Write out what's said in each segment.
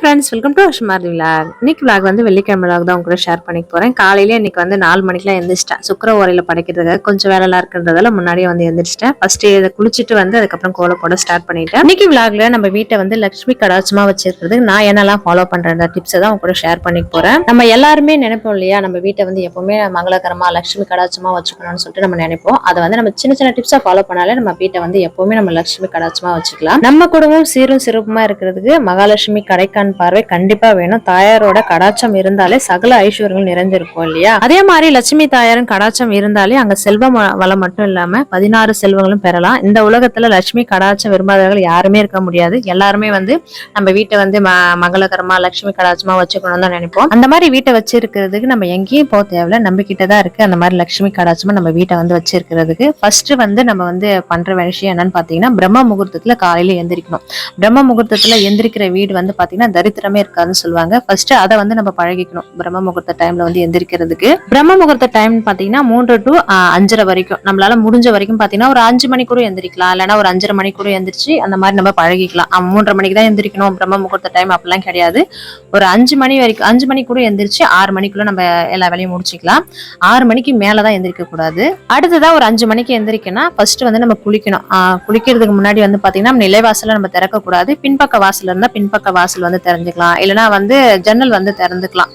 Friends welcome to Ashmar vlog இன்னைக்கு vlog வந்து வெள்ளிக்கிழமை விலாக் தான் உங்க கூட ஷேர் பண்ணிக்க போகிறேன் காலையில இன்னைக்கு வந்து நாலு மணிக்கெல்லாம் எழுந்திரிச்சிட்டேன் சுக்கர ஓரையில் படைக்கிறதுக்கு கொஞ்சம் வேலைலாம் இருக்கிறதால முன்னாடியே வந்து எழுந்திரிச்சிட்டேன் ஃபஸ்ட்டு இதை குளிச்சுட்டு வந்து அதுக்கப்புறம் கோலை போட ஸ்டார்ட் பண்ணிட்டேன். இன்னைக்கு விலாக்ல நம்ம வீட்டை வந்து லட்சுமி கடாச்சமாக வச்சிருக்கிறது நான் என்னெல்லாம் ஃபாலோ பண்ணுற அந்த டிப்ஸை தான் உங்க கூட ஷேர் பண்ணிக்க போகிறேன் நம்ம எல்லாருமே நினைப்போம் இல்லையா? நம்ம வீட்டை வந்து எப்பவுமே மங்களகரமாக லட்சுமி கடாச்சமாக வச்சுக்கணும்னு சொல்லிட்டு நம்ம நினைப்போம். அதை வந்து நம்ம சின்ன சின்ன டிப்ஸை ஃபாலோ பண்ணாலே நம்ம வீட்டை வந்து எப்பவுமே நம்ம லட்சுமி கடாட்சமாக வச்சுக்கலாம். நம்ம குடும்பம் சீரும் சிறப்புமா இருக்கிறதுக்கு மகாலட்சுமி கடைக்கான் பார்வை கண்டிப்பா வேணும். தாயாரோட கடாச்சம் இருந்தாலே சகல ஐஸ்வர்யங்கள் நிறைஞ்சிருக்கும் இல்லையா? அதே மாதிரி லட்சுமி தாயாரின் கடாச்சம் இருந்தாலே அங்க செல்வம் வளம் மட்டும் இல்லாம பதினாறு செல்வங்களும் பெறலாம். இந்த உலகத்துல லட்சுமி கடாச்சம் விரும்பாதவர்கள் யாருமே இருக்க முடியாது. எல்லாருமே வந்து நம்ம வீட்டை வந்து ம- மங்களகரமா லட்சுமி கடாச்சமா வச்சுக்கணும் தான் நினைப்போம். அந்த மாதிரி வீட்டை வச்சிருக்கிறதுக்கு நம்ம எங்கேயும் போக தேவையில்ல. நம்ம தான் இருக்கு. அந்த மாதிரி லட்சுமி கடாச்சமா நம்ம வீட்டை வந்து வச்சிருக்கிறதுக்கு. ஃபர்ஸ்ட் வந்து நம்ம வந்து பண்ற விஷயம் என்னன்னு பாத்தீங்கன்னா பிரம்ம முகூர்த்தத்துல காலையில எந்திரிக்கணும். பிரம்ம முகூர்த்தத்துல எந்திரிக்கிற வீடு வந்து பாத்தீங்கன்னா தரித்திரமே இருக்காதுன்னு சொல்லுவாங்க. ஃபர்ஸ்ட் அதை வந்து நம்ம பழகிக்கணும். பிரம்ம முகூர்த்த டைம்ல வந்து எந்திரிக்கிறதுக்கு. பிரம்ம முகூர்த்த டைம் பாத்தீங்கன்னா மூன்று டு அஞ்சரை வரைக்கும். நம்மளால முடிஞ்ச வரைக்கும் பாத்தீங்கன்னா ஒரு அஞ்சு மணி கூட எந்திரிக்கலாம். இல்லைன்னா ஒரு அஞ்சரை மணி கூட எந்திரிச்சு அந்த மாதிரி நம்ம பழகிக்கலாம். மூன்றரை மணிக்கு தான் எந்திரிக்கணும். பிரம்ம முகூர்த்த டைம் அப்படிலாம் கிடையாது. ஒரு அஞ்சு மணி வரைக்கும் அஞ்சு மணி கூட எந்திரிச்சு ஆறு மணிக்குள்ள நம்ம எல்லா வேலையும் முடிச்சுக்கலாம். ஆறு மணிக்கு மேலதான் எந்திரிக்க கூடாது. அடுத்ததான் ஒரு அஞ்சு மணிக்கு எந்திரிக்கணும் ஃபர்ஸ்ட் வந்து நம்ம குளிக்கணும். ஆஹ் குளிக்கிறதுக்கு முன்னாடி வந்து பாத்தீங்கன்னா நிலைவாசல நம்ம திறக்க கூடாது பின்பக்க வாசல் இருந்தா பின்பக்க வாசல் வந்து தெரிஞ்சுக்கலாம். இல்லைன்னா வந்து ஜன்னல் வந்து திறந்துக்கலாம்.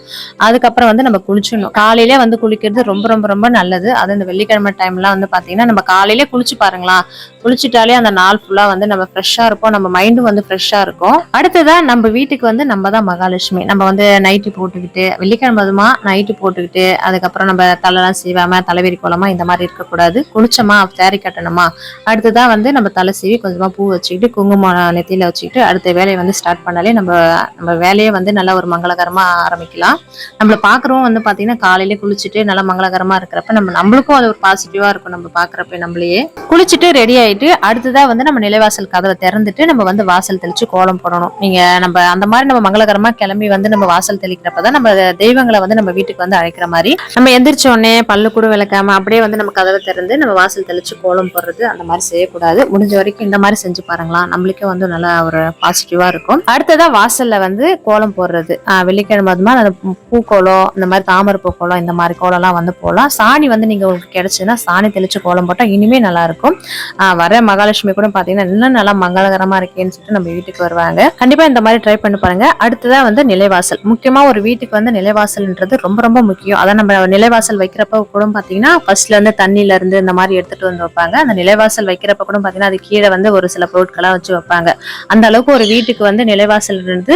அதுக்கப்புறம் வந்து நம்ம குளிச்சிடணும். காலையிலே வந்து குளிக்கிறது ரொம்ப ரொம்ப ரொம்ப நல்லது. அது இந்த வெள்ளிக்கிழமை டைம்லாம் வந்து பார்த்தீங்கன்னா நம்ம காலையிலே குளிச்சு பாருங்களா. குளிச்சுட்டாலே அந்த நாள் ஃபுல்லா வந்து நம்ம ஃப்ரெஷ்ஷாக இருப்போம். நம்ம மைண்டும் வந்து ஃப்ரெஷ்ஷாக இருக்கும். அடுத்ததா நம்ம வீட்டுக்கு வந்து நம்ம தான் மகாலட்சுமி. நம்ம வந்து நைட்டு போட்டுக்கிட்டு வெள்ளிக்கிழமை அதுமா நைட்டு போட்டுக்கிட்டு அதுக்கப்புறம் நம்ம தலைலாம் சீவாம தலைவிரி கோலமா இந்த மாதிரி இருக்கக்கூடாது. குளிச்சோமா சேரி கட்டணுமா? அடுத்ததான் வந்து நம்ம தலை சீவி கொஞ்சமாக பூ வச்சுக்கிட்டு குங்குமம் நெத்தியில் வச்சுக்கிட்டு அடுத்த வேலையை வந்து ஸ்டார்ட் பண்ணாலே நம்ம நம்ம வேலையை வந்து நல்லா ஒரு மங்களகரமா ஆரம்பிக்கலாம். நம்மள பாக்குறோம் வந்து பாத்தீங்கன்னா காலையில குளிச்சுட்டு நல்லா மங்களகரமா இருக்கிறப்ப நம்ம நம்மளுக்கும் அது ஒரு பாசிட்டிவாக இருக்கும் நம்ம பாக்குறப்ப நம்மளையே. குளிச்சுட்டு ரெடி ஆயிட்டு அடுத்ததா வந்து நம்ம நிலைவாசல் கதவை திறந்துட்டு நம்ம வந்து வாசல் தெளிச்சு கோலம் போடணும். நீங்க நம்ம அந்த மாதிரி நம்ம மங்களகரமா கிளம்பி வந்து நம்ம வாசல் தெளிக்கிறப்பதான் நம்ம தெய்வங்களை வந்து நம்ம வீட்டுக்கு வந்து அழைக்கிற மாதிரி. நம்ம எந்திரிச்ச உடனே பல்லு கூட விளக்காம அப்படியே வந்து நம்ம கதவை திறந்து நம்ம வாசல் தெளிச்சு கோலம் போடுறது அந்த மாதிரி செய்யக்கூடாது. முடிஞ்ச வரைக்கும் இந்த மாதிரி செஞ்சு பாருங்களா நம்மளுக்கே வந்து நல்லா ஒரு பாசிட்டிவா இருக்கும். அடுத்ததா வாசல்ல வந்து கோலம் போடுறது. வெள்ளிக்கிழமை வெள்ளிக்கிழமை மாதிரி அந்த பூ கோலம் இந்த மாதிரி தாமரை பூ கோலம் இந்த மாதிரி கோலம்லாம் வந்து போடலாம். சாணி வந்து நீங்கள் உங்களுக்கு கிடைச்சதுன்னா சாணி தெளித்து கோலம் போட்டால் இனிமே நல்லா இருக்கும். வர மகாலட்சுமி கூட பார்த்தீங்கன்னா இன்னும் நல்லா மங்களகரமாக இருக்கேன்னு சொல்லிட்டு நம்ம வீட்டுக்கு வருவாங்க. கண்டிப்பாக இந்த மாதிரி ட்ரை பண்ணி பாருங்கள் அடுத்ததாக வந்து நிலைவாசல். முக்கியமாக ஒரு வீட்டுக்கு வந்து நிலைவாசல்ன்றது ரொம்ப ரொம்ப முக்கியம். அதான் நம்ம நிலைவாசல் வைக்கிறப்ப கூட பார்த்தீங்கன்னா ஃபர்ஸ்ட்ல வந்து தண்ணில இருந்து இந்த மாதிரி எடுத்துட்டு வந்து வைப்பாங்க. அந்த நிலைவாசல் வைக்கிறப்ப கூட பார்த்தீங்கன்னா அது கீழே வந்து ஒரு சில பொருட்களாக வச்சு வைப்பாங்க. அந்த அளவுக்கு ஒரு வீட்டுக்கு வந்து நிலைவாசல் இருந்து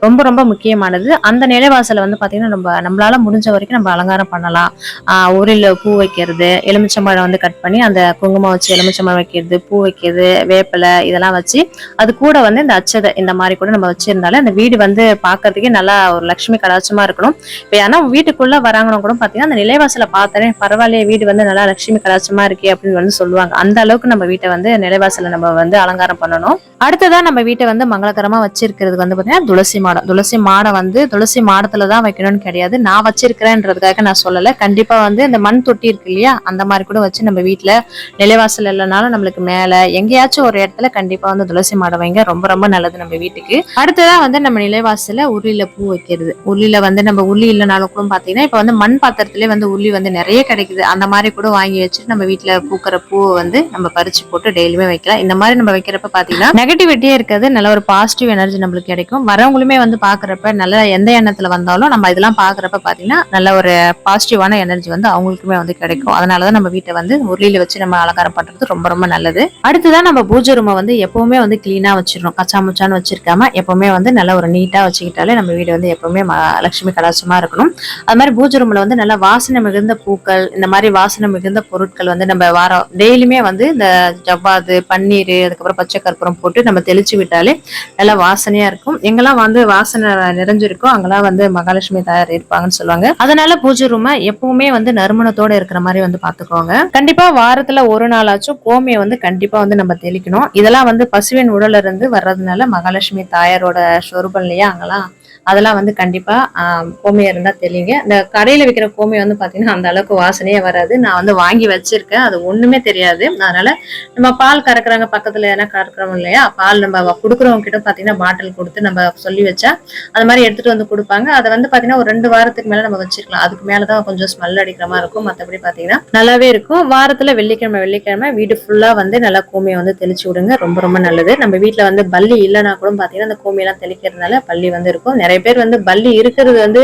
ரொம்ப ரொம்ப முக்கியமானது. அந்த நிலைவாசலை வந்து பாத்தீங்கன்னா நம்ம நம்மளால முடிஞ்ச வரைக்கும் நம்ம அலங்காரம் பண்ணலாம். ஆஹ் உரில பூ வைக்கிறது எலுமிச்சம்பழம் வந்து கட் பண்ணி அந்த குங்குமம் வச்சு எலுமிச்சம்பழம் வைக்கிறது பூ வைக்கிறது வேப்பிலை இதெல்லாம் வச்சு அது கூட வந்து இந்த அச்சதை இந்த மாதிரி கூட நம்ம வச்சிருந்தாலே அந்த வீடு வந்து பார்க்கறதுக்கே நல்லா ஒரு லட்சுமி கடாட்சமா இருக்கணும். இப்போ ஏன்னா வீட்டுக்குள்ள வராங்கன்னு கூட பாத்தீங்கன்னா அந்த நிலைவாசலை பார்த்தாலே பரவாயில்லையே வீடு வந்து நல்லா லட்சுமி கடாட்சமா இருக்கே அப்படின்னு வந்து சொல்லுவாங்க. அந்த அளவுக்கு நம்ம வீட்டை வந்து நிலைவாசலை நம்ம வந்து அலங்காரம் பண்ணணும். அடுத்ததா நம்ம வீட்டை வந்து மங்களகரமா வச்சிருக்கிறதுக்கு வந்து பாத்தீங்கன்னா துளசி துளசி மாடம். துளசி மாடம் வந்து துளசி மாடத்துல தான் வைக்கணும்னு கிடையாது. நான் வச்சிருக்கிறேன்றதுக்காக நான் சொல்லல. கண்டிப்பா வந்து இந்த மண் தொட்டி இருக்கு இல்லையா? அந்த மாதிரி கூட வச்சு நம்ம வீட்டுல நிலைவாசல் இல்லைனாலும் நம்மளுக்கு மேல எங்கேயாச்சும் ஒரு இடத்துல கண்டிப்பா வந்து துளசி மாடம் வைங்க. ரொம்ப ரொம்ப நல்லது நம்ம வீட்டுக்கு. அடுத்ததா வந்து நம்ம நிலைவாசல உருளில பூ வைக்கிறது. உருளில வந்து நம்ம உருளி இல்லைனாலும் கூட பாத்தீங்கன்னா இப்ப வந்து மண் பாத்திரத்திலே வந்து உருளி வந்து நிறைய கிடைக்குது. அந்த மாதிரி கூட வாங்கி வச்சுட்டு நம்ம வீட்டுல பூக்கிற பூவை வந்து நம்ம பறிச்சு போட்டு டெய்லியுமே வைக்கலாம். இந்த மாதிரி நம்ம வைக்கிறப்ப பாத்தீங்கன்னா நெகட்டிவிட்டியே இருக்காது. நல்ல ஒரு பாசிட்டிவ் எனர்ஜி நம்மளுக்கு கிடைக்கும். வரவங்களுமே வந்து பாக்குறப்ப நல்ல எந்த எண்ணத்துல வந்தாலும் நம்ம இதெல்லாம் பாக்குறப்ப பாத்தீங்கன்னா நல்ல ஒரு பாசிட்டிவான எனர்ஜி வந்து அவங்களுக்குமே வந்து கிடைக்கும். அதனாலதான் நம்ம வீட்டை வந்து உருளியில வச்சு நம்ம அலங்காரம் பண்றது ரொம்ப ரொம்ப நல்லது. அடுத்ததான் நம்ம பூஜை ரூமை வந்து எப்பவுமே வந்து கிளீனா வச்சிடணும். கச்சா முச்சான்னு வச்சிருக்காம எப்பவுமே வந்து நல்ல ஒரு நீட்டா வச்சுக்கிட்டாலே நம்ம வீடு வந்து எப்பவுமே லட்சுமி கலாச்சமா இருக்கணும். அது மாதிரி பூஜை ரூம்ல வந்து நல்லா வாசனை மிகுந்த பூக்கள் இந்த மாதிரி வாசனை மிகுந்த பொருட்கள் வந்து நம்ம வாரம் டெய்லியுமே வந்து இந்த ஜவ்வாது பன்னீர் அதுக்கப்புறம் பச்சை கற்பூரம் போட்டு நம்ம தெளிச்சு விட்டாலே நல்லா வாசனையா இருக்கும். எங்கெல்லாம் வந்து வாசனை நிறைஞ்சிருக்கோ அங்கெல்லாம் வந்து மகாலட்சுமி தாயார் இருப்பாங்கன்னு சொல்லுவாங்க. அதனால பூஜை ரூமை எப்பவுமே வந்து நறுமணத்தோட இருக்கிற மாதிரி வந்து பாத்துக்கோங்க கண்டிப்பா வாரத்துல ஒரு நாளாச்சும் கோமியை வந்து கண்டிப்பா வந்து நம்ம தெளிக்கணும். இதெல்லாம் வந்து பசுவின் உடல்ல இருந்து வர்றதுனால மகாலட்சுமி தாயாரோட ஸ்வரூபம் இல்லையா? அங்கெல்லாம் அதெல்லாம் வந்து கண்டிப்பா ஆஹ், கோமியம் இருந்தா தெளிங்க. இந்த கடையில விற்கிற கோமியம் வந்து பாத்தீங்கன்னா அந்த அளவுக்கு வாசனையே வராது. நான் வந்து வாங்கி வச்சிருக்கேன். அது ஒண்ணுமே தெரியாது. அதனால நம்ம பால் கறக்குறாங்க பக்கத்துல எதனா கறக்குறோம் இல்லையா? பால் நம்ம கொடுக்குறவங்க கிட்ட பாத்தீங்கன்னா பாட்டில் கொடுத்து நம்ம சொல்லி வச்சா அது மாதிரி எடுத்துட்டு வந்து கொடுப்பாங்க. அதை வந்து பாத்தீங்கன்னா ஒரு ரெண்டு வாரத்துக்கு மேல நம்ம வச்சிருக்கலாம். அதுக்கு மேலதான் கொஞ்சம் ஸ்மெல் அடிக்கிற மாதிரி இருக்கும். மத்தபடி பாத்தீங்கன்னா நல்லாவே இருக்கும். வாரத்துல வெள்ளிக்கிழமை வெள்ளிக்கிழமை வீடு ஃபுல்லா வந்து நல்லா கோமியை வந்து தெளிச்சு விடுங்க. ரொம்ப ரொம்ப நல்லது. நம்ம வீட்டில் வந்து பள்ளி இல்லைன்னா கூட பாத்தீங்கன்னா அந்த கோமியெல்லாம் தெளிக்கிறதுனால பள்ளி வந்து இருக்கும். நிறைய பேர் வந்து பல்லி இருக்கிறது வந்து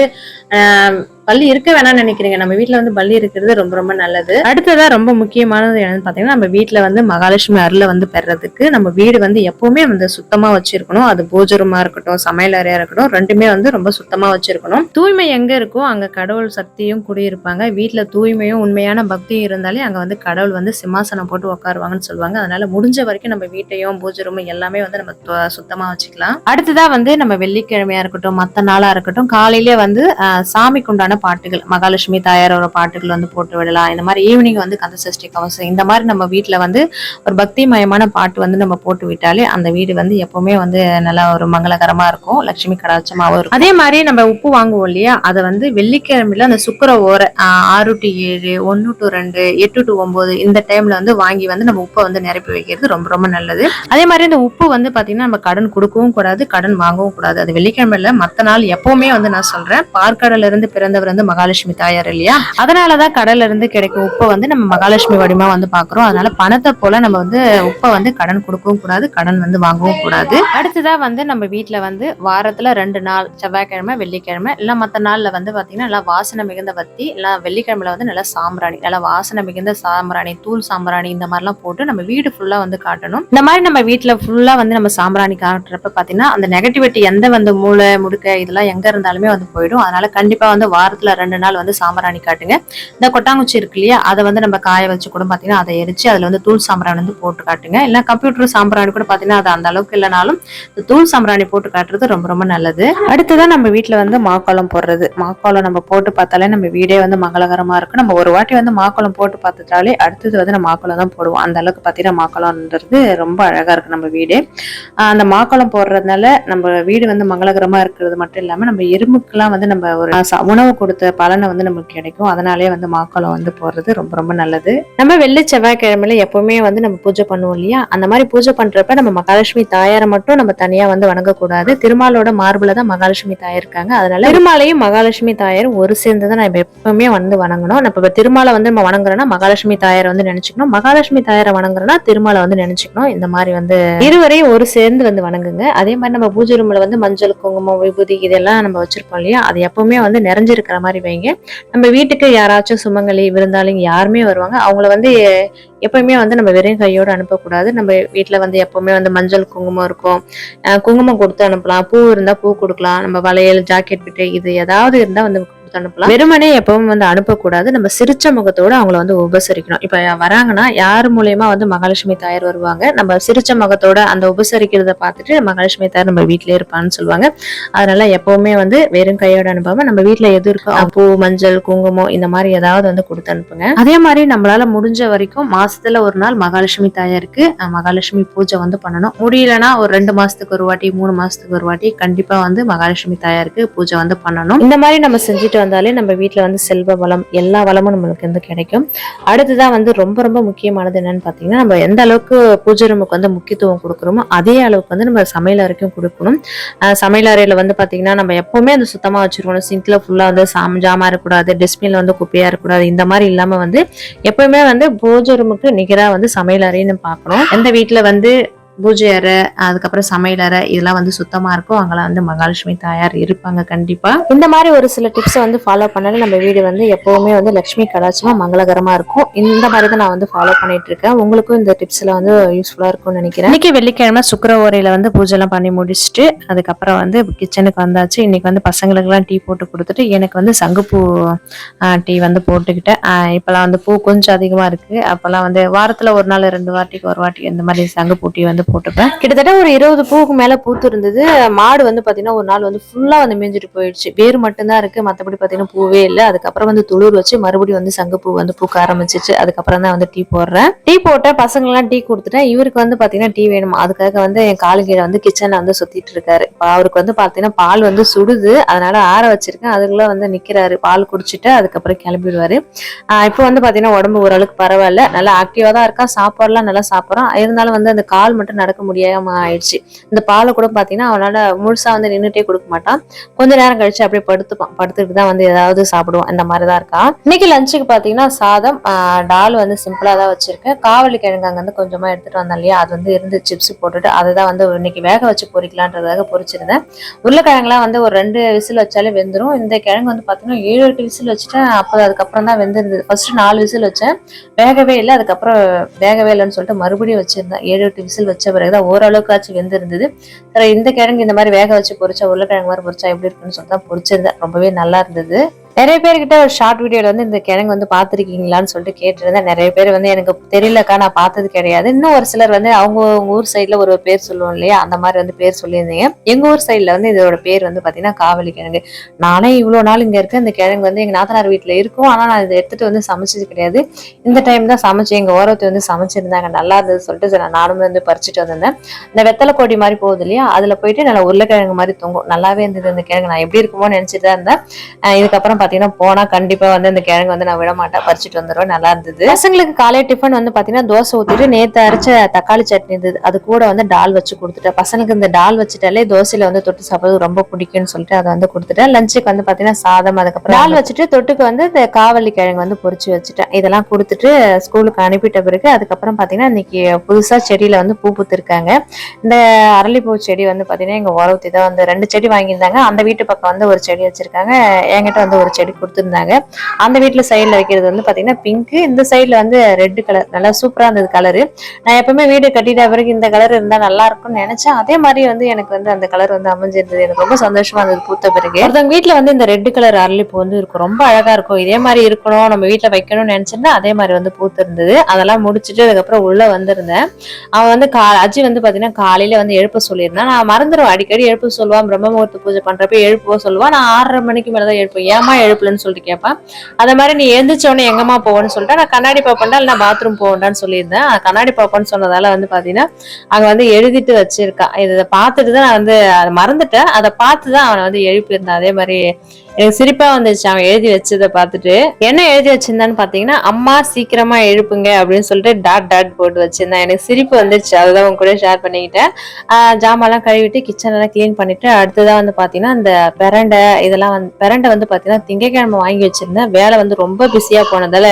ஆஹ், பள்ளி இருக்க வேணாம்னு நினைக்கிறீங்க. நம்ம வீட்டில் வந்து பள்ளி இருக்கிறது ரொம்ப ரொம்ப நல்லது. அடுத்ததா ரொம்ப முக்கியமானது என்னன்னு பாத்தீங்கன்னா நம்ம வீட்டில் வந்து மகாலட்சுமி அருளை வந்து பெறதுக்கு நம்ம வீடு வந்து எப்பவுமே வந்து சுத்தமா வச்சிருக்கணும். அது பூஜை இருக்கட்டும் சமையல் அறையா இருக்கட்டும் ரெண்டுமே வந்து ரொம்ப சுத்தமா வச்சிருக்கணும். தூய்மை எங்க இருக்கோ அங்க கடவுள் சக்தியும் குடியிருப்பாங்க. வீட்டில் தூய்மையும் உண்மையான பக்தியும் இருந்தாலே அங்க வந்து கடவுள் வந்து சிம்மாசனம் போட்டு உட்காருவாங்கன்னு சொல்லுவாங்க. அதனால முடிஞ்ச வரைக்கும் நம்ம வீட்டையும் பூஜை ரூமும் எல்லாமே வந்து நம்ம து- சுத்தமா வச்சுக்கலாம். அடுத்ததா வந்து நம்ம வெள்ளிக்கிழமையா இருக்கட்டும் மத்த நாளா இருக்கட்டும் காலையிலே வந்து சாமிக்கு உண்டான பாட்டுகள் மகாலட்சுமி தாயாரோட பாட்டுகள் வந்து போட்டு விடலாம். இந்த மாதிரி ஈவினிங் வந்து கந்த சஷ்டி கவசம். இந்த மாதிரி நம்ம வீட்டில் வந்து ஒரு பக்திமயமான பாட்டு வந்து நம்ம போட்டு விட்டாலே அந்த வீடு வந்து எப்பவுமே வந்து நல்லா ஒரு மங்களகரமா இருக்கும். லட்சுமி கடாட்சமாகவும் இருக்கும். அதே மாதிரி நம்ம உப்பு வாங்குவோம் இல்லையா? அதை வந்து வெள்ளிக்கிழமையில அந்த சுக்கர ஓர ஆறு டு ஏழு ஒன்று டு ரெண்டு எட்டு டு ஒன்பது இந்த டைம்ல வந்து வாங்கி வந்து நம்ம உப்பை வந்து நிரப்பி வைக்கிறது ரொம்ப ரொம்ப நல்லது. அதே மாதிரி இந்த உப்பு வந்து பாத்தீங்கன்னா நம்ம கடன் கொடுக்கவும் கூடாது கடன் வாங்கவும் கூடாது. அது வெள்ளிக்கிழமையில மத்த நாள் எப்பவுமே வந்து நான் சொல்றேன். பார்க்கடல இருந்து பிறந்தவர் வந்து மகாலட்சுமி தாயார் இல்லையா? அதனாலதான் கடல்ல இருந்து கிடைக்கும் உப்பை வந்து நம்ம மகாலட்சுமி வடிமா வந்து பாக்குறோம் அதனால பணத்தை போல நம்ம வந்து உப்பை வந்து கடன் கொடுக்கவும் கூடாது கடன் வந்து வாங்கவும் கூடாது. அடுத்ததா வந்து நம்ம வீட்டுல வந்து வாரத்துல ரெண்டு நாள் செவ்வாய்க்கிழமை வெள்ளிக்கிழமை இல்ல மத்த நாள்ல வந்து பாத்தீங்கன்னா நல்லா வாசனை மிகுந்த வத்தி இல்ல வெள்ளிக்கிழமையில வந்து நல்லா சாம்பிராணி நல்லா வாசனை மிகுந்த சாம்பிராணி தூள் சாம்பிராணி இந்த மாதிரிலாம் போட்டு நம்ம வீடு ஃபுல்லா வந்து காட்டணும். இந்த மாதிரி நம்ம வீட்டுல ஃபுல்லா வந்து நம்ம சாம்பிராணி காட்டுறப்ப பாத்தீங்கன்னா அந்த நெகட்டிவிட்டி எந்த வந்து மூளை முடுக்க இதெல்லாம் எங்க இருந்தாலுமே வந்து போயிடும். அதனால கண்டிப்பா வந்து வாரத்துல ரெண்டு நாள் வந்து சாம்பிராணி காட்டுங்க. இந்த கொட்டாங்குச்சி இருக்கு இல்லையா அதை வந்து நம்ம காய வச்சு கூட பாத்தீங்கன்னா அதை எரிச்சு அதுல வந்து தூள் சாம்பிராணி வந்து போட்டு காட்டுங்க. இல்ல கம்ப்யூட்டர் சாம்பிராணி கூட பாத்தீங்கன்னா அது அந்த அளவுக்கு இல்லைனாலும் இந்த தூள் சாம்பிராணி போட்டு காட்டுறது ரொம்ப ரொம்ப நல்லது. அடுத்ததான் நம்ம வீட்டில் வந்து மாக்கோலம் போடுறது. மாக்கோலம் நம்ம போட்டு பார்த்தாலே நம்ம வீடே வந்து மங்களகரமா இருக்கும். நம்ம ஒரு வாட்டி வந்து மாக்கோலம் போட்டு பார்த்துட்டாலே அடுத்தது வந்து நம்ம மாக்கோலம் தான் போடுவோம். அந்த அளவுக்கு பார்த்தீங்கன்னா மாக்கோலம்ன்றது ரொம்ப அழகா இருக்கு நம்ம வீடு. அந்த மாக்கோலம் போடுறதுனால நம்ம வீடு வந்து மங்களகரமா இருக்கிறது மட்டும் இல்லாம நம்ம எறும்புக்கெல்லாம் வந்து நம்ம ஒரு உணவு கொடுத்த பலனை வந்து நமக்கு கிடைக்கும். அதனாலே வந்து மாக்கோலம் வந்து போடுறது ரொம்ப ரொம்ப நல்லது. நம்ம வெள்ளி செவ்வாய்க்கிழமையில எப்பவுமே வந்து நம்ம பூஜை பண்ணுவோம் இல்லையா? அந்த மாதிரி பூஜை பண்றப்ப நம்ம மகாலட்சுமி தாயாரை மட்டும் நம்ம தனியா வந்து வணங்கக்கூடாது. திருமாலோட மார்பில தான் மகாலட்சுமி தாயார் இருக்காங்க. அதனால திருமாலையும் மகாலட்சுமி தாயார் ஒரு சேர்ந்து தான் நம்ம எப்பவுமே வந்து வணங்கணும். நம்ம இப்ப திருமாலை வந்து நம்ம வணங்குறோம்னா மகாலட்சுமி தாயாரை வந்து நினைச்சுக்கணும். மகாலட்சுமி தாயாரை வணங்குறோம்னா திருமாலை வந்து நினைச்சுக்கணும். இந்த மாதிரி வந்து இருவரையும் ஒரு சேர்ந்து வந்து வணங்குங்க. அதே மாதிரி நம்ம பூஜை ரூம்ல வந்து மஞ்சள் குங்குமம் விபூதி இதெல்லாம் நம்ம வச்சிருப்போம் இல்லையா? அது எப்பவுமே வந்து நிறைஞ்சிருக்கிற மாதிரி வைங்க. நம்ம வீட்டுக்கு யாராச்சும் சுமங்கலி விருந்தாளிங்க யாருமே வருவாங்க. அவங்கள வந்து எப்பவுமே வந்து நம்ம வெறும் கையோட அனுப்பக்கூடாது. நம்ம வீட்டில் வந்து எப்பவுமே வந்து மஞ்சள் குங்குமம் இருக்கும். குங்குமம் கொடுத்து அனுப்பலாம். பூ இருந்தால் பூ கொடுக்கலாம். நம்ம வளையல் ஜாக்கெட் விட்டு இது ஏதாவது இருந்தால் வந்து கொடுத்து அனுப்பலாம். வெறுமனே எப்பவும் வந்து அனுப்பக்கூடாது. நம்ம சிரிச்ச முகத்தோட அவங்கள வந்து உபசரிக்கணும். இப்போ வராங்கன்னா யார் மூலயமா வந்து மகாலட்சுமி தாயார் வருவாங்க? நம்ம சிரிச்ச முகத்தோட அந்த உபசரிக்கிறத பார்த்துட்டு மகாலட்சுமி தாயார் நம்ம வீட்டிலே இருப்பான்னு சொல்லுவாங்க. அதனால எப்பவுமே வந்து வெறும் கையோட அனுப்பாம நம்ம வீட்டில் எது இருக்கோ பூ மஞ்சள் குங்குமம் இந்த மாதிரி ஏதாவது வந்து கொடுத்து அனுப்புங்க. அதே மாதிரி நம்மளால முடிஞ்ச வரைக்கும் மாசத்துல ஒரு நாள் மகாலட்சுமி தாயாருக்கு மகாலட்சுமி பூஜை வந்து பண்ணணும். முடியலன்னா ஒரு ரெண்டு மாசத்துக்கு ஒரு வாட்டி மூணு மாசத்துக்கு ஒரு வாட்டி கண்டிப்பா வந்து மகாலட்சுமி தாயாருக்கு பூஜை வந்து பண்ணணும். இந்த மாதிரி நம்ம செஞ்சுட்டு வந்தாலே நம்ம வீட்டில் வந்து செல்வ வளம் எல்லா வளமும் நம்மளுக்கு வந்து கிடைக்கும். அடுத்ததான் வந்து ரொம்ப ரொம்ப முக்கியமானது என்னன்னு பார்த்தீங்கன்னா நம்ம எந்த அளவுக்கு பூஜை ரூமுக்கு வந்து முக்கியத்துவம் கொடுக்குறோமோ அதே அளவுக்கு வந்து நம்ம சமையல் அறைக்கும் கொடுக்கணும். சமையல் அறையில் வந்து பார்த்தீங்கன்னா நம்ம எப்பவுமே அந்த சுத்தமாக வச்சுருக்கணும். சிங்க்ல ஃபுல்லாக வந்து சாம் ஜாமா இருக்கக்கூடாது டஸ்ட்பினில் வந்து குப்பையாக இருக்கக்கூடாது இந்த மாதிரி இல்லாமல் வந்து எப்பவுமே வந்து பூஜை ரூமுக்கு நிகராக வந்து சமையல் அறைன்னு பார்க்கணும் எந்த வீட்டில் வந்து பூஜை அறை அதுக்கப்புறம் சமையல் அறை இதெல்லாம் வந்து சுத்தமா இருக்கும். அங்கெல்லாம் வந்து மகாலட்சுமி தாயார் இருப்பாங்க கண்டிப்பா. இந்த மாதிரி ஒரு சில டிப்ஸை வந்து ஃபாலோ பண்ணாலே நம்ம வீடு வந்து எப்பவுமே வந்து லட்சுமி கடாட்சமா மங்களகரமா இருக்கும். இந்த மாதிரி தான் நான் வந்து ஃபாலோ பண்ணிட்டு இருக்கேன். உங்களுக்கும் இந்த டிப்ஸ்ல வந்து யூஸ்ஃபுல்லா இருக்கும்னு நினைக்கிறேன். இன்னைக்கு வெள்ளிக்கிழமை சுக்கர ஓரையில வந்து பூஜை எல்லாம் பண்ணி முடிச்சுட்டு அதுக்கப்புறம் வந்து கிச்சனுக்கு வந்தாச்சு. இன்னைக்கு வந்து பசங்களுக்கெல்லாம் டீ போட்டு கொடுத்துட்டு எனக்கு வந்து சங்குப்பூ டீ வந்து போட்டுக்கிட்டேன். ஆஹ் இப்பெல்லாம் வந்து பூ கொஞ்சம் அதிகமா இருக்கு. அப்பெல்லாம் வந்து வாரத்துல ஒரு நாள் ரெண்டு வாட்டிக்கு ஒரு வாட்டி இந்த மாதிரி சங்குப்பூ டீ வந்து போட்டுப்பேன் கிட்டத்தட்ட ஒரு இருபது பூவுக்கு மேல பூத்து இருந்தது. மாடு வந்து பாத்தீங்கன்னா ஒரு நாள் வந்து ஃபுல்லா வந்து மேஞ்சிட்டு போயிடுச்சு. வேறு மட்டும்தான் இருக்கு. மத்தபடி பாத்தீங்கன்னா பூவே இல்லை. அதுக்கப்புறம் வந்து துளிர் வச்சு மறுபடியும் வந்து சங்கப்பூ வந்து பூக்க ஆரம்பிச்சிச்சு. அதுக்கப்புறம் தான் வந்து டீ போடுறேன். டீ போட்டேன் பசங்களாம் டீ கொடுத்துட்டேன். இவருக்கு வந்து பாத்தீங்கன்னா டீ வேணுமா? அதுக்காக வந்து என் காலுகீழ வந்து கிச்சன்ல வந்து சுத்திட்டு இருக்காரு. அவருக்கு வந்து பாத்தீங்கன்னா பால் வந்து சுடுது. அதனால ஆற வச்சிருக்கேன். அதுக்குள்ள வந்து நிக்கிறாரு. பால் குடிச்சிட்டு அதுக்கப்புறம் கிளம்பிடுவாரு. இப்போ வந்து பாத்தீங்கன்னா உடம்பு ஓரளவுக்கு பரவாயில்ல. நல்லா ஆக்டிவா தான் இருக்கா? சாப்பாடுலாம் நல்லா சாப்பிட்றான். இருந்தாலும் வந்து அந்த கால் மட்டும் நடக்க முடியாம ஆயிடுச்சு. இந்த பாலை கூட பாத்தீங்கன்னா அவனால முழுசா வந்து நின்றுட்டே கொடுக்க மாட்டான். கொஞ்ச நேரம் கழிச்சு அப்படியே படுத்துப்பான். படுத்துட்டு தான் வந்து ஏதாவது சாப்பிடுவான். இந்த மாதிரி தான் இருக்கான் இன்னைக்கு லஞ்சுக்கு பாத்தீங்கன்னா சாதம் டால் வந்து சிம்பிளா தான் வச்சிருக்கேன் காவலி கிழங்கு அங்க வந்து கொஞ்சமா எடுத்துட்டு வந்தேன் இல்லையா? அது வந்து இருந்து சிப்ஸ் போட்டுட்டு அதை தான் வந்து இன்னைக்கு வேக வச்சு பொறிக்கலான்றதாக பொரிச்சிருந்தேன் உருளைக்கிழங்குலாம் வந்து ஒரு ரெண்டு விசில் வச்சாலே வெந்துரும். இந்த கிழங்கு வந்து பாத்தீங்கன்னா ஏழு எட்டு விசில் வச்சுட்டேன். அப்போ அதுக்கப்புறம் தான் வெந்திருந்தது. ஃபர்ஸ்ட் நாலு விசில் வச்சேன். வேகவே இல்லை. அதுக்கப்புறம் வேகவே இல்லைன்னு சொல்லிட்டு மறுபடியும் வச்சிருந்தேன். ஏழு எட்டு விசில் வச்சு பிறகுதான் ஓரளவுக்காச்சும் வெந்திருந்தது. சரி இந்த கிழங்கு இந்த மாதிரி வேக வச்சு பொறிச்சா உருளைக்கிழங்கு மாதிரி பொறிச்சா எப்படி இருக்குன்னு சொல்லிட்டு தான் பொறிச்சிருந்தேன் ரொம்பவே நல்லா இருந்தது. நிறைய பேர்கிட்ட ஒரு ஷார்ட் வீடியோல வந்து இந்த கிழங்கு வந்து பார்த்துருக்கீங்களான்னு சொல்லிட்டு கேட்டிருந்தேன். நிறைய பேர் வந்து எனக்கு தெரியலக்கா நான் பார்த்தது கிடையாது. இன்னும் ஒரு சிலர் வந்து அவங்க ஊர் சைட்ல ஒரு பேர் சொல்லுவோம் இல்லையா? அந்த மாதிரி வந்து பேர் சொல்லியிருந்தீங்க. எங்க ஊர் சைட்ல வந்து இதோட பேர் வந்து பாத்தீங்கன்னா காவலி கிழங்கு. நானே இவ்வளவு நாள் இங்க இருக்கேன். இந்த கிழங்கு வந்து எங்க நாத்தனார் வீட்டுல இருக்கும். ஆனா நான் இதை எடுத்துட்டு வந்து சமைச்சது கிடையாது. இந்த டைம் தான் சமைச்சு எங்க ஓரத்தை வந்து சமைச்சிருந்தாங்க. நல்லா இருந்தது சொல்லிட்டு நான் நானும் வந்து பறிச்சுட்டு வந்திருந்தேன். இந்த வெத்தலை கொடி மாதிரி போகுது இல்லையா? அதுல போயிட்டு நல்லா உருளைக்கிழங்கு மாதிரி தொங்கும். நல்லாவே இருந்தது இந்த கிழங்கு. நான் எப்படி இருக்குமோ நினைச்சிட்டு தான் இருந்தேன். இதுக்கப்புறம் பாத்தீங்கன்னா போனா கண்டிப்பா வந்து இந்த கிழங்கு வந்து நான் விட மாட்டேன் பறிச்சுட்டு வந்துடுவேன் நல்லா இருந்தது. பசங்களுக்கு காலை டிஃபன் வந்து பாத்தீங்கன்னா தோசை ஊத்திட்டு நேத்து அரைச்ச தக்காளி சட்னி இருந்தது. அது கூட வந்து டால் வச்சு கொடுத்துட்டேன். பசங்களுக்கு இந்த டால் வச்சுட்டாலே தோசையில வந்து தொட்டு சாப்பிடுறது ரொம்ப பிடிக்கும்னு சொல்லிட்டு அதை வந்து கொடுத்துட்டேன். லஞ்சுக்கு வந்து பாத்தீங்கன்னா சாதம் அதுக்கப்புறம் டால் வச்சுட்டு தொட்டுக்கு வந்து இந்த காவலி கிழங்கு வந்து பொரிச்சு வச்சுட்டேன். இதெல்லாம் கொடுத்துட்டு ஸ்கூலுக்கு அனுப்பிட்ட பிறகு அதுக்கப்புறம் பாத்தீங்கன்னா இன்னைக்கு புதுசா செடியில வந்து பூ பூத்திருக்காங்க. இந்த அரளிப்பூ செடி வந்து பாத்தீங்கன்னா எங்க உரவுத்தி தான் வந்து ரெண்டு செடி வாங்கியிருந்தாங்க. அந்த வீட்டு பக்கம் வந்து ஒரு செடி வச்சிருக்காங்க. என்கிட்ட வந்து ஒரு செடி கொடுத்துருந்தாங்க. அந்த வீட்டில் சைடில் வைக்கிறது வந்து பார்த்தீங்கன்னா பிங்க் இந்த சைடில் வந்து ரெட் கலர் நல்லா சூப்பராக இருந்தது கலரு நான் எப்பவுமே வீடு கட்டிட்ட பிறகு இந்த கலர் இருந்தால் நல்லா இருக்கும்னு நினைச்சேன். அதே மாதிரி வந்து எனக்கு வந்து அந்த கலர் வந்து அமைஞ்சிருந்தது. எனக்கு ரொம்ப சந்தோஷமா இருந்தது பூத்த பிறகு. ஒருத்தவங்க வீட்டில் வந்து இந்த ரெட் கலர் அரளிப்பூ வந்து இருக்கும். ரொம்ப அழகா இருக்கும். இதே மாதிரி இருக்கணும். நம்ம வீட்டில் வைக்கணும்னு நினைச்சிருந்தா அதே மாதிரி வந்து பூத்து இருந்தது அதெல்லாம் முடிச்சுட்டு அதுக்கப்புறம் உள்ளே வந்திருந்தேன். அவன் வந்து கா அஜி வந்து பார்த்தீங்கன்னா காலையில வந்து எழுப்ப சொல்லியிருந்தான். நான் மறந்துடுவேன். அடிக்கடி எழுப்ப சொல்லுவான். பிரம்ம முகூர்த்த பூஜை பண்றப்ப எழுப்ப சொல்லுவான். நான் ஆறரை மணிக்கு மேலே தான் எழுப்பேன். ஏமா எழுப்பலன்னு சொல்லிட்டு கேட்பேன் அதை மாதிரி நீ எழுந்திரிச்சோடனே உடனே எங்கம்மா போவேன்னு சொல்லிட்டு நான் கண்ணாடி பாப்பேன்டா இல்லை நான் பாத்ரூம் போவேன்டான்னு சொல்லியிருந்தேன். கண்ணாடி பாப்பேன்னு சொன்னதால வந்து பாத்தீங்கன்னா அங்கே வந்து எழுதிட்டு வச்சிருக்கான் இதை பார்த்துட்டு தான் நான் வந்து அதை மறந்துட்டேன். அதை பார்த்து தான் அவனை வந்து எழுப்பியிருந்தேன். அதே மாதிரி எனக்கு சிரிப்பா வந்துச்சு அவன் எழுதி வச்சதை பார்த்துட்டு என்ன எழுதி வச்சிருந்தான்னு பாத்தீங்கன்னா அம்மா சீக்கிரமா எழுப்புங்க அப்படின்னு சொல்லிட்டு டாட் டாட் போட்டு வச்சிருந்தேன். எனக்கு சிரிப்பு வந்துருச்சு. அதுதான் உங்க கூட ஷேர் பண்ணிக்கிட்டேன். ஆஹ் ஜாமான்லாம் கழுவிட்டு கிச்சன் எல்லாம் கிளீன் பண்ணிட்டு அடுத்ததான் வந்து பாத்தீங்கன்னா அந்த பிரண்டை இதெல்லாம் வந்து பெரண்டை வந்து பாத்தீங்கன்னா திங்கக்கிழமை வாங்கி வச்சிருந்தேன். வேலை வந்து ரொம்ப பிஸியா போனதால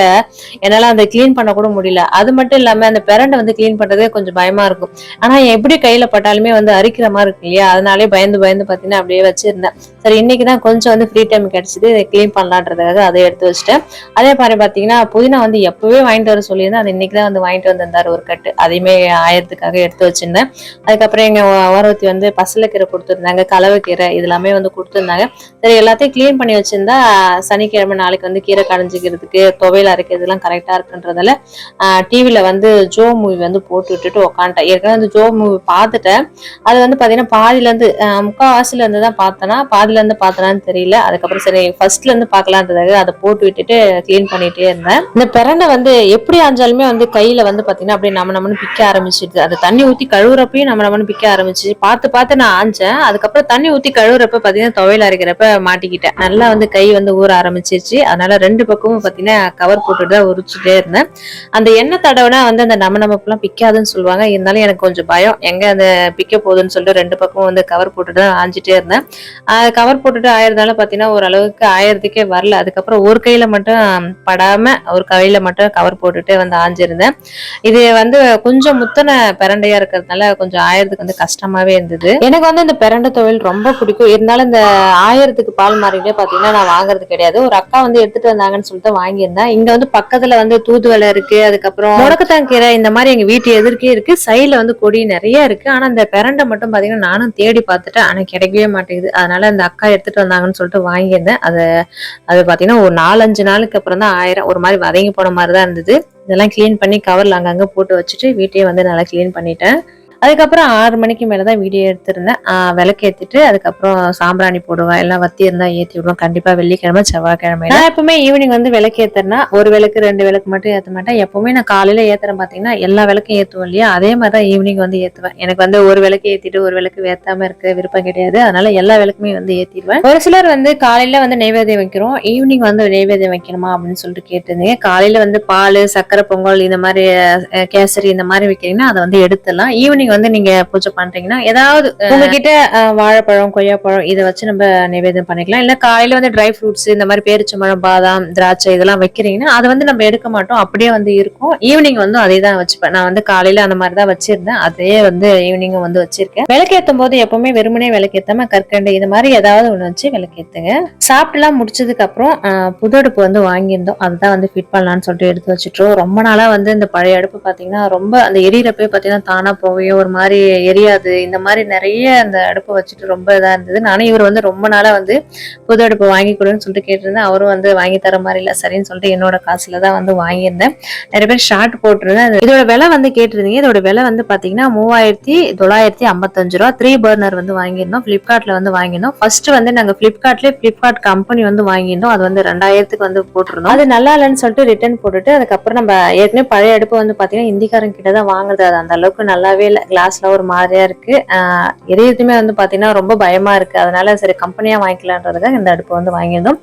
என்னால அந்த க்ளீன் பண்ண கூட முடியல. அது மட்டும் இல்லாம அந்த பிரண்டை வந்து க்ளீன் பண்றதே கொஞ்சம் பயமா இருக்கும். ஆனா எப்படி கையில பட்டாலுமே வந்து அரிக்கிற மாதிரி இருக்கு இல்லையா? அதனாலே பயந்து பயந்து பாத்தீங்கன்னா அப்படியே வச்சிருந்தேன். சரி இன்னைக்கு தான் கொஞ்சம் வந்து ஃப்ரீ டைம் கிடைச்சிது. இதை க்ளீன் பண்ணலான்றதுக்காக அதை எடுத்து வச்சுட்டேன். அதே மாதிரி பாத்தீங்கன்னா புதினா வந்து எப்பவே வாங்கிட்டு வர சொல்லியிருந்தேன். அது இன்னைக்கு தான் வந்து வாங்கிட்டு வந்திருந்தாரு ஒரு கட்டு. அதையுமே ஆயிரத்துக்காக எடுத்து வச்சிருந்தேன். அதுக்கப்புறம் எங்க ஓரவத்தி வந்து பசலக்கீரை கொடுத்துருந்தாங்க கலவைக்கீரை இது எல்லாமே வந்து கொடுத்துருந்தாங்க. சரி எல்லாத்தையும் க்ளீன் பண்ணி வச்சிருந்தா சனிக்கிழமை நாளைக்கு வந்து கீரை கடைஞ்சிக்கிறதுக்கு துவையல் அரைக்கிறதுலாம் கரெக்டாக இருக்குன்றதால டிவியில் வந்து ஜோ மூவி வந்து போட்டு விட்டுட்டு உக்காந்துட்டேன். ஏற்கனவே வந்து ஜோ மூவி பார்த்துட்டேன். அது வந்து பார்த்தீங்கன்னா பாதியிலேருந்து முக்கால்வாசிலேருந்து தான் பார்த்தேன்னா பாதியிலேருந்து பார்த்தனான்னு தெரியல. அதுக்கப்புறம் சரி ஃபர்ஸ்ட்லேருந்து பார்க்கலான்றதாக அதை போட்டு விட்டுட்டு க்ளீன் பண்ணிகிட்டே இருந்தேன். இந்த பிரண்டை வந்து எப்படி ஆஞ்சாலுமே வந்து கையில் வந்து பார்த்தீங்கன்னா அப்படியே நம்ம நம்மனு பிக்க ஆரம்பிச்சிடுது. அது தண்ணி ஊற்றி கழுவுறப்பையும் நம்ம நம்மனு பிக்க ஆரம்பிச்சு பார்த்து பார்த்து நான் ஆஞ்சேன். அதுக்கப்புறம் தண்ணி ஊற்றி கழுவுறப்ப பார்த்தீங்கன்னா துவையில் அரைக்கிறப்ப மாட்டிக்கிட்டேன். நல்லா வந்து கை வந்து ஊற ஆரம்பிச்சிருச்சு. அதனால ரெண்டு பக்கமும் பாத்தீங்கன்னா கவர் போட்டுட்டு தான் உரிச்சுட்டே இருந்தேன். அந்த எண்ணெய் தடவைனா வந்து அந்த நம்ம நமக்குலாம் பிக்காதுன்னு சொல்லுவாங்க. இருந்தாலும் எனக்கு கொஞ்சம் பயம். எங்க அந்த பிக்க போகுதுன்னு சொல்லிட்டு ரெண்டு பக்கமும் வந்து கவர் போட்டுட்டு தான் ஆஞ்சிட்டே இருந்தேன். கவர் போட்டுட்டு ஆயிருந்தாலும் பாத்தீங்கன்னா ஓரளவுக்கு ஆயிரத்துக்கே வரல. அதுக்கப்புறம் ஒரு கையில மட்டும் படாம ஒரு கையில மட்டும் கவர் போட்டுட்டு வந்து ஆஞ்சிருந்தேன். இது வந்து கொஞ்சம் முத்தனை பிரண்டையா இருக்கிறதுனால கொஞ்சம் ஆயிரத்துக்கு வந்து கஷ்டமாவே இருந்தது. எனக்கு வந்து இந்த பிரண்டை தொழில் ரொம்ப பிடிக்கும். இருந்தாலும் இந்த ஆயிரத்துக்கு பால் மாறிட்டே பாத்தீங்கன்னா நான் வாங்குறது கிடையாது. ஒரு அக்கா வந்து எடுத்துட்டு வந்தாங்கன்னு சொல்லிட்டு வாங்கியிருந்தேன் இங்க வந்து பக்கத்துல வந்து தூதுவலை இருக்கு அதுக்கப்புறம் முடக்கத்தாங்கீரை இந்த மாதிரி எங்க வீட்டு எதிர்க்கே இருக்கு. சைடுல வந்து கொடி நிறைய இருக்கு. ஆனா இந்த பிரண்டை மட்டும் பாத்தீங்கன்னா நானும் தேடி பார்த்துட்டேன் ஆனா கிடைக்கவே மாட்டேங்குது. அதனால அந்த அக்கா எடுத்துட்டு வந்தாங்கன்னு சொல்லிட்டு வாங்கியிருந்தேன். அது அது பாத்தீங்கன்னா ஒரு நாலஞ்சு நாளுக்கு அப்புறம் தான் ஆயிரம். ஒரு மாதிரி வதங்கி போன மாதிரி தான் இருந்தது. இதெல்லாம் க்ளீன் பண்ணி கவர்ல அங்கங்க போட்டு வச்சுட்டு வீட்டையே வந்து நல்லா க்ளீன் பண்ணிட்டேன். அதுக்கப்புறம் ஆறு மணிக்கு மேலே தான் வீடியோ எடுத்திருந்தேன். ஆஹ் விளக்கு ஏற்றிட்டு அதுக்கப்புறம் சாம்பிராணி போடுவேன் எல்லாம் வத்தி இருந்தால் ஏற்றி விடுவேன் கண்டிப்பாக வெள்ளிக்கிழமை செவ்வாய்க்கிழமை நான் எப்பவுமே ஈவினிங் வந்து விளக்கு ஏற்றுறேன்னா ஒரு விளக்கு ரெண்டு விளக்கு மட்டும் ஏற்ற மாட்டேன். எப்பவுமே நான் காலையில் ஏற்றுறேன் பார்த்தீங்கன்னா எல்லா விளக்கும் ஏற்றுவோம் இல்லையா? அதே மாதிரி தான் ஈவினிங் வந்து ஏற்றுவேன் எனக்கு வந்து ஒரு விளக்கு ஏற்றிட்டு ஒரு விளக்கு ஏற்றாம இருக்க விருப்பம் கிடையாது. அதனால எல்லா விளக்குமே வந்து ஏற்றிடுவேன் ஒரு சிலர் வந்து காலையில் வந்து நைவேத்தியம் வைக்கிறோம். ஈவினிங் வந்து நைவேத்தியம் வைக்கணுமா அப்படின்னு சொல்லிட்டு கேட்டிருந்தீங்க. காலையில் வந்து பால் சக்கரை பொங்கல் இந்த மாதிரி கேசரி இந்த மாதிரி வைக்கிறீங்கன்னா அதை வந்து எடுத்துடலாம். ஈவினிங் வந்து நீங்க பூஜை பண்றீங்கன்னா ஏதாவது உங்ககிட்ட வாழைப்பழம் கொய்யாப்பழம் இதை வச்சு நம்ம நிவேதனம் பண்ணிக்கலாம். இல்ல காலையில வந்து ட்ரை ஃப்ரூட்ஸ் இந்த மாதிரி பேரிச்சம்பழம் பாதாம் திராட்சை இதெல்லாம் வைக்கிறீங்கன்னா அதை வந்து நம்ம எடுக்க மாட்டோம். அப்படியே வந்து இருக்கும். ஈவினிங் வந்து அதே தான் வச்சுப்பேன் நான் வந்து காலையில அந்த மாதிரி தான் வச்சிருந்தேன். அதே வந்து ஈவினிங்கும் வந்து வச்சிருக்கேன். விளக்கேற்றும் போது எப்பவுமே வெறுமனே விளக்கேத்தாம கற்கண்டு இது மாதிரி ஏதாவது ஒண்ணு வச்சு விளக்கேத்துங்க. சாப்பிட்டுலாம் முடிச்சதுக்கு அப்புறம் புது அடுப்பு வந்து வாங்கியிருந்தோம். அதுதான் வந்து ஃபிட் பண்ணலாம்னு சொல்லிட்டு எடுத்து வச்சுட்டோம் ரொம்ப நாளா வந்து இந்த பழைய அடுப்பு பாத்தீங்கன்னா ரொம்ப அந்த எரியறப்பே பாத்தீங்கன்னா தானா போவையும் ஒரு மாதிரி எரியாது. இந்த மாதிரி நிறைய அந்த அடுப்பை வச்சுட்டு ரொம்ப இதாக இருந்தது. நானும் இவர் வந்து ரொம்ப நாளாக வந்து புது அடுப்பு வாங்கி கொடுன்னு சொல்லிட்டு கேட்டிருந்தேன். அவரும் வந்து வாங்கி தர மாதிரி இல்லை சரின்னு சொல்லிட்டு என்னோட காசுல தான் வந்து வாங்கியிருந்தேன். நிறைய பேர் ஷார்ட் போட்டிருந்தேன். இதோட விலை வந்து கேட்டிருந்தீங்க. இதோட விலை வந்து பார்த்தீங்கன்னா மூவாயிரத்தி தொள்ளாயிரத்தி ஐம்பத்தஞ்சு ரூபா. த்ரீ பர்னர் வந்து வாங்கியிருந்தோம். ஃப்ளிப்கார்ட்டில் வந்து வாங்கியிருந்தோம். ஃபர்ஸ்ட் வந்து நாங்கள் ஃப்ளிப்கார்ட்லேயே ஃப்ளிப்கார்ட் கம்பெனி வந்து வாங்கியிருந்தோம். அது வந்து ரெண்டாயிரத்துக்கு வந்து போட்டிருந்தோம். அது நல்லா இல்லைன்னு சொல்லிட்டு ரிட்டர்ன் போட்டுட்டு அதுக்கப்புறம் நம்ம ஏற்கனவே பழைய அடுப்பு வந்து பார்த்தீங்கன்னா இந்திக்காரங்க கிட்ட தான் வாங்குறது. அது அந்த அளவுக்கு நல்லாவே இல்லை. கிளாஸ்லாம் ஒரு மாதிரியா இருக்கு. எது எதுவுமே வந்து பாத்தீங்கன்னா ரொம்ப பயமா இருக்கு. அதனால சரி கம்பெனியா வாங்கிக்கலான்றதுக்காக இந்த அடுப்பு வந்து வாங்கியிருந்தோம்.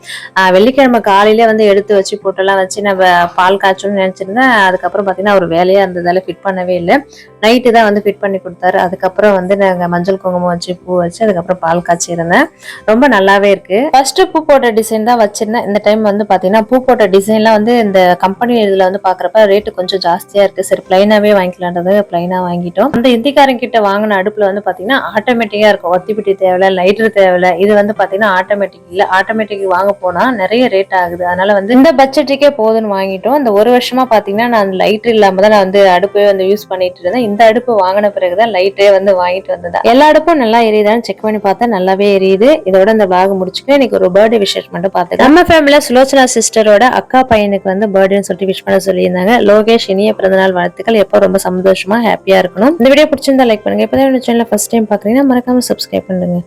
வெள்ளிக்கிழமை காலையிலே வந்து எடுத்து வச்சு போட்டெல்லாம் வச்சு நம்ம பால் காய்ச்சணும்னு நினைச்சிருந்தேன். அதுக்கப்புறம் பாத்தீங்கன்னா ஒரு வேலையா இருந்ததால ஃபிட் பண்ணவே இல்லை. நைட்டு தான் வந்து ஃபிட் பண்ணி கொடுத்தாரு. அதுக்கப்புறம் வந்து நாங்க மஞ்சள் குங்குமம் வச்சு பூ வச்சு அதுக்கப்புறம் பால் காய்ச்சிருந்தேன். ரொம்ப நல்லாவே இருக்கு. ஃபர்ஸ்ட் பூ போட்ட டிசைன் தான் வச்சிருந்தேன். இந்த டைம் வந்து பாத்தீங்கன்னா பூ போட்ட டிசைன்லாம் வந்து இந்த கம்பெனி இதுல வந்து பாக்குறப்ப ரேட்டு கொஞ்சம் ஜாஸ்தியா இருக்கு. சரி பிளைனாவே வாங்கிக்கலான்றது பிளைனா வாங்கிட்டோம். அந்த இந்திக்காரங்க கிட்ட வாங்கின அடுப்புல வந்து பாத்தீங்கன்னா ஆட்டோமேட்டிக்கா இருக்கும். ஒத்திப்பிட்டி தேவையில்ல லைட்டர் தேவையில்ல. இது வந்து பாத்தீங்கன்னா ஆட்டோமேட்டிக் இல்ல. ஆட்டோமேட்டிக் வாங்க போனா நிறைய ரேட் ஆகுது. அதனால வந்து இந்த பட்ஜெட்டுக்கே போதுன்னு வாங்கிட்டோம். இந்த ஒரு வருஷமா பாத்தீங்கன்னா நான் லைட்ரு இல்லாம தான் நான் வந்து அடுப்பே வந்து யூஸ் பண்ணிட்டு இருந்தேன். இந்த அடுப்பு வாங்கின பிறகுதான் லைட்டே வந்து வாங்கிட்டு வந்ததா. எல்லா அடுப்பும் நல்லா எரியுதான்னு செக் பண்ணி பார்த்தா நல்லாவே எரியுது. இதோட இந்த பிளாக் முடிச்சுக்க இன்னைக்கு ஒரு பர்த்டே விஷயம் மட்டும் பார்த்துக்கலாம். நம்ம ஃபேமிலியில் சுலோச்சனா சிஸ்டரோட அக்கா பையனுக்கு வந்து பர்த்டேன்னு சொல்லிட்டு விஷ் பண்ண சொல்லியிருந்தாங்க. லோகேஷ் இனிய பிறந்தநாள் வாழ்த்துக்கள். எப்போ ரொம்ப சந்தோஷமா ஹாப்பியா இருக்கணும். இந்த வீடியோ பிடிச்சிருந்தா லைக் பண்ணுங்கள் இப்போ தான் சேனல் ஃபஸ்ட் டைம் பார்க்குறீங்கன்னா மறக்காம சப்ஸ்கிரைப் பண்ணுங்க.